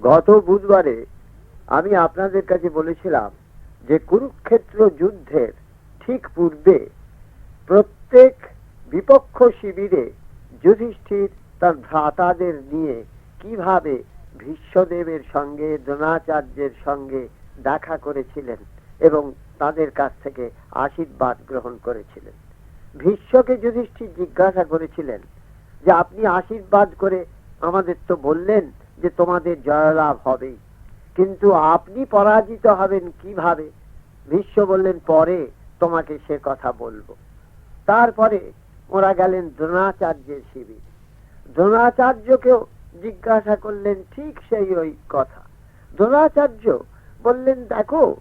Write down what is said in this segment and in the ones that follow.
গত বুধবারে আমি আপনাদের কাছে বলেছিলাম যে কুরুক্ষেত্র যুদ্ধের ঠিক পূর্বে প্রত্যেক বিপক্ষ শিবিরে যুধিষ্ঠির তার ভ্রাতাদের নিয়ে কীভাবে ভীষ্মদেবের সঙ্গে, দ্রোণাচার্যের সঙ্গে দেখা করেছিলেন এবং তাদের কাছ থেকে আশীর্বাদ গ্রহণ করেছিলেন। ভীষ্মকে যুধিষ্ঠির জিজ্ঞাসা করেছিলেন যে, আপনি আশীর্বাদ করে আমাদের তো বললেন যে তোমাদের জয়লাভ হবে। কিন্তু আপনি পরাজিত হবেন কীভাবে? ভীষ্ম বললেন, পরে তোমাকে সে কথা বলব। তারপরে ওরা গেলেন দ্রোণাচার্যের শিবির। দ্রোণাচার্যকেও জিজ্ঞাসা করলেন, ঠিক সেই ওই কথা। দ্রোণাচার্য বললেন, দেখো,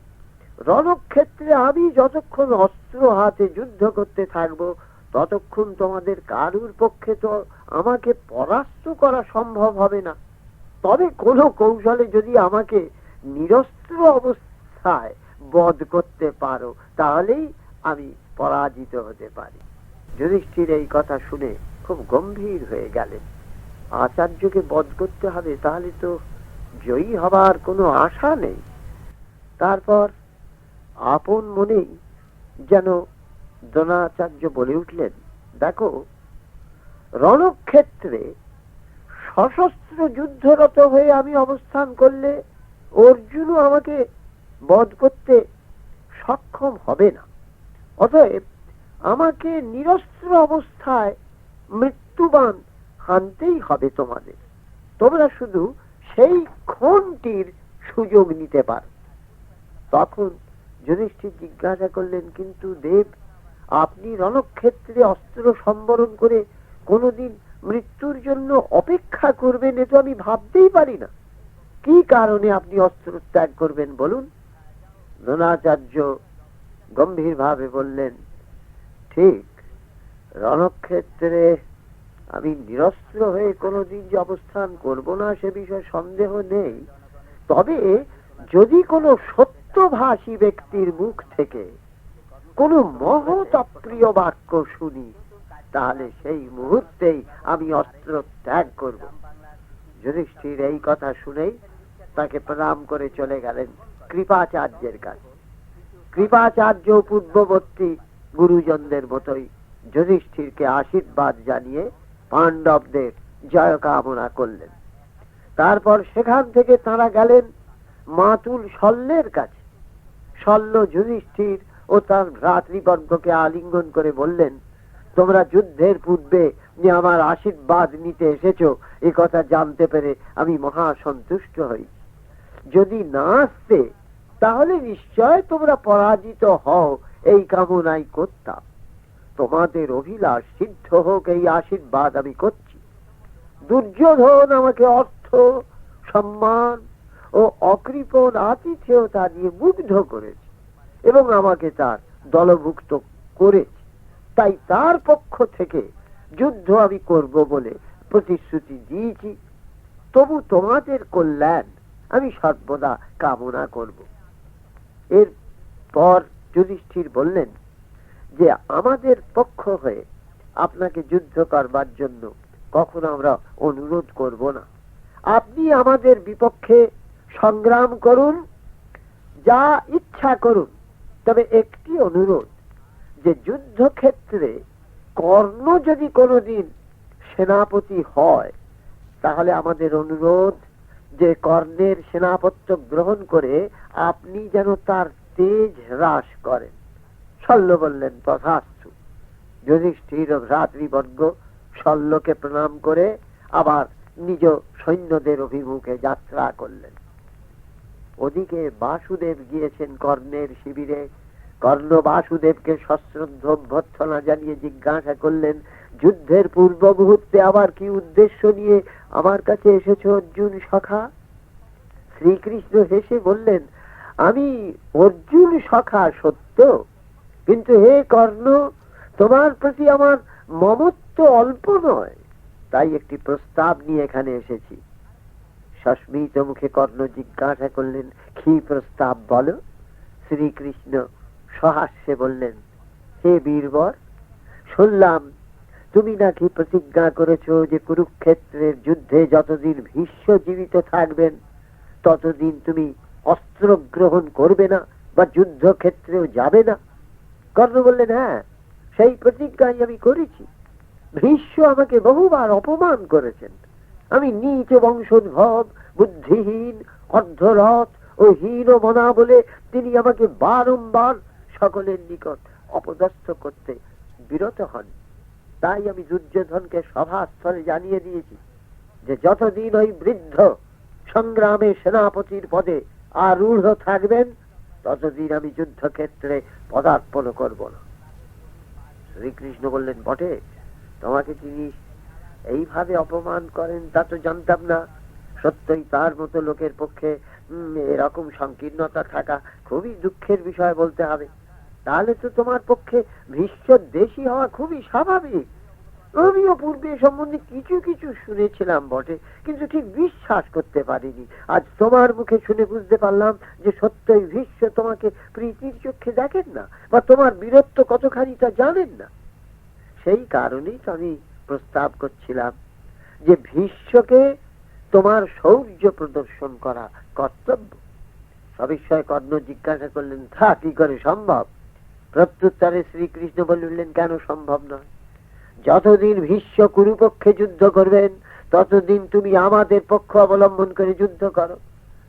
রণক্ষেত্রে আমি যতক্ষণ অস্ত্র হাতে যুদ্ধ করতে থাকব, ততক্ষণ তোমাদের কারুর পক্ষে তো আমাকে পরাস্ত করা সম্ভব হবে না। তবে কোনো কৌশলে যদি আমাকে নিরস্ত্র অবস্থায় বধ করতে পারো, তাহলেই আমি পরাজিত হতে পারি। যুধিষ্ঠির এই কথা শুনে খুব গম্ভীর হয়ে গেলেন। আচার্যকে বধ করতে হবে, তাহলে তো জয়ী হবার কোনো আশা নেই। তারপর আপন মনেই যেন দ্রোণাচার্য বলে উঠলেন, দেখো, রণক্ষেত্রে সশস্ত্র যুদ্ধরত হয়ে আমি অবস্থান করলে অর্জুনও আমাকে বধ করতে সক্ষম হবে না। অতএব আমাকে নিরস্ত্র অবস্থায় মৃত্যুবান হানতেই হবে তোমাদের। তোমরা শুধু সেই ক্ষণটির সুযোগ নিতে পারো। তখন যুধিষ্ঠির জিজ্ঞাসা করলেন, কিন্তু দেব, আপনি রণক্ষেত্রে অস্ত্র সম্বরণ করে কোনোদিন মৃত্যুর জন্য অপেক্ষা করবেন এ তো আমি ভাবতেই পারি না। কি কারণে আপনি অস্ত্র ত্যাগ করবেন বলুন? দ্রোণাচার্য গম্ভীর ভাবে বললেন, ঠিক, রণক্ষেত্রে আমি নিরস্ত্র হয়ে কোনোদিন যে অবস্থান করব না সে বিষয়ে সন্দেহ নেই। তবে যদি কোনো সত্যভাষী ব্যক্তির মুখ থেকে কোন মহৎ অপ্রিয় বাক্য শুনি তাহলে সেই মুহূর্তেই আমি অস্ত্র ত্যাগ করব। যুধিষ্ঠির এই কথা শুনেই তাকে প্রণাম করে চলে গেলেন কৃপাচার্যের কাছে। কৃপাচার্য পূর্ববর্তী গুরুজনদের মতোই যুধিষ্ঠিরকে আশীর্বাদ জানিয়ে পাণ্ডবদের জয় কামনা করলেন। তারপর সেখান থেকে তারা গেলেন মাতুল শল্যের কাছে। শল্য যুধিষ্ঠির ও তার ভ্রাতৃবর্গকে আলিঙ্গন করে বললেন তোমরা যুদ্ধের পূর্বে যে আমার আশীর্বাদ নিতে এসেছ, এ কথা জানতে পেরে আমি মহা সন্তুষ্ট হই। যদি না আসতে, তাহলে নিশ্চয় তোমরা পরাজিত হও, এই কামনাই করতাম। তোমাদের অভিলাষ সিদ্ধ হোক, এই আশীর্বাদ আমি করছি। দুর্যোধন আমাকে অর্থ, সম্মান ও অকৃপণ আতিথেয়তা দিয়ে মুগ্ধ করেছে এবং আমাকে তার দলভুক্ত করেছে। তাই তার পক্ষ থেকে যুদ্ধ আমি করব বলে প্রতিশ্রুতি দিয়েছি। তবু তোমাদের কল্যাণ আমি সর্বদা কামনা করব। এর পর যুধিষ্ঠির বললেন যে, আমাদের পক্ষ হয়ে আপনাকে যুদ্ধ করবার জন্য কখনো আমরা অনুরোধ করব না। আপনি আমাদের বিপক্ষে সংগ্রাম করুন, যা ইচ্ছা করুন, তবে একটি অনুরোধ যে যুদ্ধক্ষেত্রে কর্ণ যদি কোনোদিন সেনাপতি হয়, তাহলে আমাদের অনুরোধ যে কর্ণের সেনাপত্য গ্রহণ করে আপনি যেন তার তেজ হ্রাস করেন। শল্য বললেন তথাস্তু। যুধিষ্ঠির ভ্রাতৃবর্গ শল্যকে প্রণাম করে আবার নিজ সৈন্যদের অভিমুখে যাত্রা করলেন। ওদিকে বাসুদেব গিয়েছেন কর্ণের শিবিরে কর্ণ বাসুদেবকে সশ্রদ্ধ অভ্যর্থনা জানিয়ে জিজ্ঞাসা করলেন, যুদ্ধের পূর্ব মুহূর্তে আবার কি উদ্দেশ্য নিয়ে আমার কাছে এসেছ অর্জুন সখা? শ্রীকৃষ্ণ হেসে বললেন, আমি অর্জুন সখা সত্য, কিন্তু হে কর্ণ, তোমার প্রতি আমার মমত্ব অল্প নয়। তাই একটি প্রস্তাব নিয়ে এখানে এসেছি। সস্মিত মুখে কর্ণ জিজ্ঞাসা করলেন, কি প্রস্তাব বলো? শ্রীকৃষ্ণ সহাস্যে বললেন, হে বীরবর, শুনলাম তুমি নাকি প্রতিজ্ঞা করেছ যে কুরুক্ষেত্রের যুদ্ধে যতদিন ভীষ্ম জীবিত থাকবেন, ততদিন তুমি অস্ত্র গ্রহণ করবে না বা যুদ্ধক্ষেত্রেও যাবে না? কর্ণ বললেন হ্যাঁ সেই প্রতিজ্ঞাই আমি করেছি। ভীষ্ম আমাকে বহুবার অপমান করেছেন। আমি নিচ বংশোদ্ভব, বুদ্ধিহীন, অর্ধরথ ও হীন মনা বলে তিনি আমাকে বারংবার সকলের নিকট অপদস্থ করতে বিরত হন। তাই আমি দুর্যোধনকে সভাস্থলে জানিয়ে দিয়েছি যে যতদিন ওই বৃদ্ধ সংগ্রামে সেনাপতির পদে আরূঢ় থাকবেন, ততদিন আমি যুদ্ধক্ষেত্রে পদার্পণ করব না। শ্রীকৃষ্ণ বললেন, বটে, তোমাকে তিনি এইভাবে অপমান করেন তা তো জানতাম না। সত্যই তার মতো লোকের পক্ষে এরকম সংকীর্ণতা থাকা খুবই দুঃখের বিষয় বলতে হবে। তাহলে তো তোমার পক্ষে ভীষ্ম দেশি হওয়া খুবই স্বাভাবিক। আমিও পূর্বে সম্বন্ধে কিছু কিছু শুনেছিলাম বটে, কিন্তু ঠিক বিশ্বাস করতে পারিনি। আজ তোমার মুখে শুনে বুঝতে পারলাম যে সত্যই ভীষ্ম তোমাকে প্রীতির চোখে দেখেন না, বা তোমার বীরত্ব কতখানি তা জানেন না। সেই কারণেই তো আমি প্রস্তাব করছিলাম যে ভীষ্মকে তোমার শৌর্য প্রদর্শন করা কর্তব্য। সবিস্ময় কর্ণ জিজ্ঞাসা করলেন, তা কি করে সম্ভব? প্রত্যুত্তরে শ্রীকৃষ্ণ বললেন, কেন সম্ভব নয়? যতদিন ভীষ্ম কুরুপক্ষে যুদ্ধ করবেন, ততদিন তুমি আমাদের পক্ষ অবলম্বন করে যুদ্ধ করো।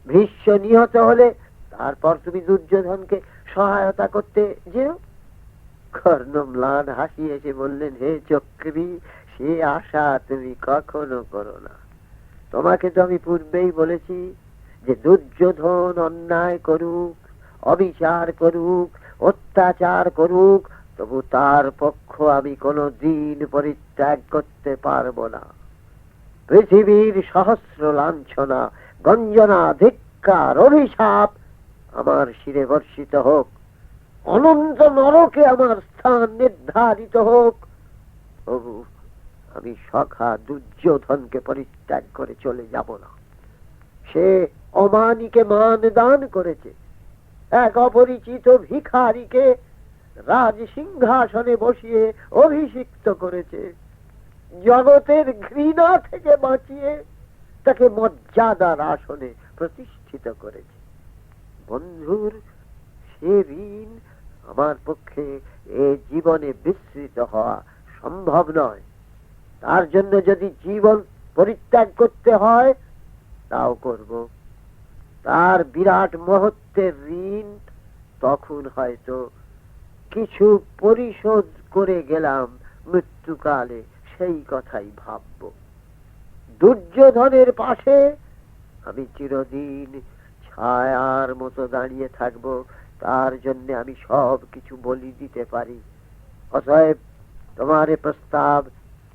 ভীষ্ম নিহত হলে তারপর তুমি দুর্যোধনকে সহায়তা করতে যেও। কর্ণ ম্লান হাসি এসে বললেন, হে চক্রী, সে আশা তুমি কখনো করো না। তোমাকে তো আমি পূর্বেই বলেছি যে দুর্যোধন অন্যায় করুক, অবিচার করুক অত্যাচার করুক, তবু তার পক্ষ আমি কোনো দিন পরিত্যাগ করতে পারব না। পৃথিবীর সহস্র লাঞ্ছনা, গঞ্জনা, ধিক্কার, অভিশাপ আমার শিরে বর্ষিত হোক। অনন্ত নরকে আমার স্থান নির্ধারিত হোক। তবু আমি সখা দুর্যোধনকে পরিত্যাগ করে চলে যাব না। সে অমানিকে মান দান করেছে। এক অপরিচিত ভিখারিকে রাজ সিংহাসনে বসিয়ে অভিষিক্ত করেছে। জগতের ঘৃণা থেকে বাঁচিয়ে তাকে মর্যাদার আসনে প্রতিষ্ঠিত করেছে। বন্ধুর, সে ঋণ আমার পক্ষে এ জীবনে বিস্তৃত হওয়া সম্ভব নয়। তার জন্য যদি জীবন পরিত্যাগ করতে হয়, তাও করব। তার বিরাট মহত্বের ঋণ, তখন হয়তো কিছু পরিশোধ করে গেলাম মৃত্যুকালে, সেই কথাই ভাবব। দুর্যোধনের পাশে আমি চিরদিন ছায়ার মতো দাঁড়িয়ে থাকব, তার জন্য আমি সব কিছু বলি দিতে পারি। অতএব তোমার প্রস্তাব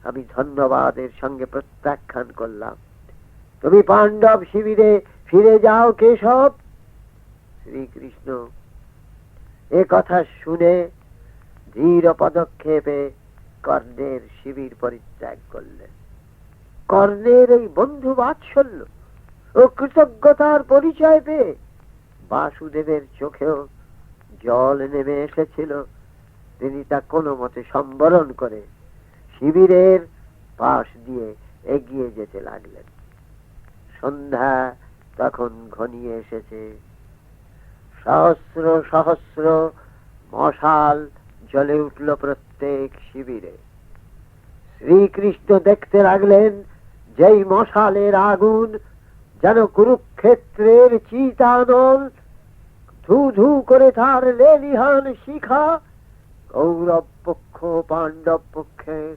আমি ধন্যবাদের সঙ্গে প্রত্যাখ্যান করলাম। তুমি পাণ্ডব শিবিরে ফিরে যাও কেশব। শ্রীকৃষ্ণ, এ কথা শুনে ধীর পদক্ষেপে কর্ণের শিবির পরিত্যাগ করলেন। কর্ণের এই বন্ধু বাৎসল্য ও কৃতজ্ঞতার পরিচয় পেয়ে বাসুদেবের চোখেও জল নেমে এসেছিল। তিনি তা কোনো মতে সম্বরণ করে শিবিরের পাশ দিয়ে এগিয়ে যেতে লাগলেন। সন্ধ্যা তখন ঘনিয়ে এসেছে। সহস্র সহস্র মশাল জ্বলে উঠল প্রত্যেক শিবিরে। শ্রীকৃষ্ণ দেখতে লাগলেন যেই মশালের আগুন যেন কুরুক্ষেত্রের চিতানল ধু ধু করে তার লেলিহান শিখা কৌরব পক্ষ, পাণ্ডব পক্ষে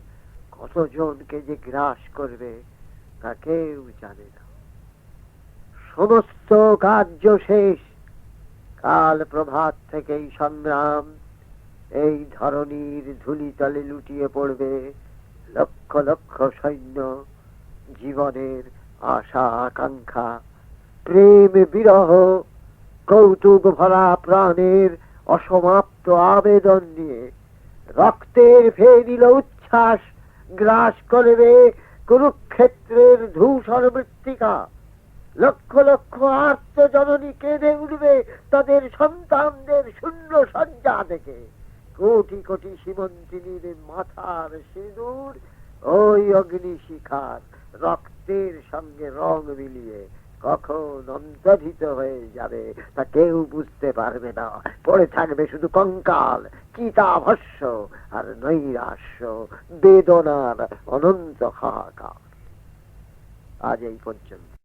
কতজনকে যে গ্রাস করবে তা কেউ জানে না। সমস্ত কার্য শেষ। কাল প্রভাত থেকেই সংগ্রাম। এই ধরনীর ধুলিতলে লুটিয়ে পড়বে লক্ষ লক্ষ সৈন্য, জীবনের আশা, আকাঙ্ক্ষা, প্রেম, বিরহ, কৌতুক ভরা প্রাণের অসমাপ্ত আবেদন নিয়ে। রক্তের ফেরিল উচ্ছ্বাস গ্রাস করবে কুরুক্ষেত্রের ধূসর মৃত্তিকা। লক্ষ লক্ষ আত্মজননী কেঁদে উঠবে তাদের সন্তানদের শূন্য সজ্জা দেখে কোটি কোটি সীমন্তিনীর মাথার সিঁদুর ওই অগ্নি শিখার রক্তের সঙ্গে রং মিলিয়ে কখন অন্তর্হিত হয়ে যাবে তা কেউ বুঝতে পারবে না। পড়ে থাকবে শুধু কঙ্কাল, চিতাভস্য আর নৈরাশ্য, বেদনার অনন্ত হাহাকার। আজ এই পর্যন্ত।